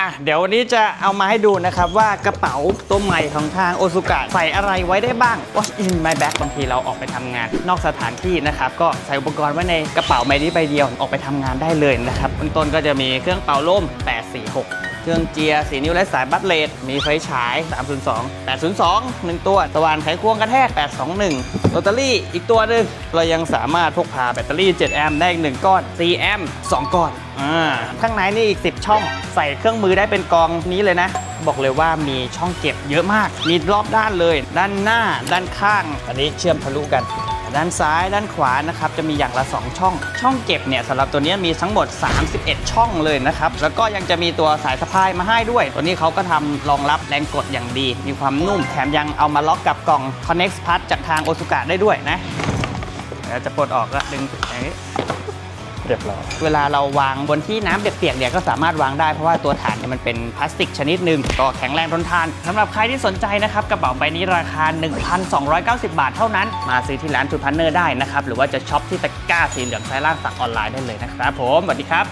อะเดี๋ยววันนี้จะเอามาให้ดูนะครับว่ากระเป๋าตัวใหม่ของทางโอซุกะใส่อะไรไว้ได้บ้าง What's in my bag บางทีเราออกไปทำงาน นอกสถานที่นะครับก็ใส่อุปกรณ์ไว้ในกระเป๋าใบนี้ใบเดียวออกไปทำงานได้เลยนะครับเบื้องต้นก็จะมีเครื่องเป่าลม846 เครื่องเจียร์สีนิ้วและสายบัตเลตมีไฟฉาย 302 802 1 ตัว สว่านไขควงกระแทก 821โรตารี่อีกตัวหนึ่งเรายังสามารถพกพาแบตเตอรี่ 7 แอมป์ได้อีก1ก้อน 4 แอมป์ 2 ก้อนอ่าข้างในนี่อีก 10 ช่อง ใส่เครื่องมือได้เป็นกองนี้เลยนะ บอกเลยว่ามีช่องเก็บเยอะมาก มีรอบด้านเลย ด้านหน้า ด้านข้าง อันนี้เชื่อมทะลุกัน ด้านซ้ายด้านขวานะครับจะมีอย่างละ 2 ช่อง ช่องเก็บเนี่ยสำหรับตัวนี้มีทั้งหมด 31 ช่องเลยนะครับ แล้วก็ยังจะมีตัวสายสะพายมาให้ด้วย ตัวนี้เขาก็ทำรองรับแรงกดอย่างดี มีความนุ่มแถมยังเอามาล็อกกับกล่อง Connect Plus จากทางโอซุกะได้ด้วยนะเดี๋ยวจะปลดออกก็ดึงอย่างนี้ เรียบร้อยเวลาเราวางบนที่น้ำเปียกๆเนี่ยก็สามารถวางได้เพราะว่าตัวฐานเนี่ยมันเป็นพลาสติกชนิดหนึ่งก็แข็งแรงทนทานสำหรับใครที่สนใจนะครับกระเป๋าใบนี้ราคา 1,290 บาทเท่านั้น มาซื้อที่ร้านทูพันเนอร์ได้นะครับหรือว่าจะช็อปที่ตะกร้าสีเหลืองซ้ายล่างสั่งออนไลน์ได้เลยนะครับผมสวัสดีครับ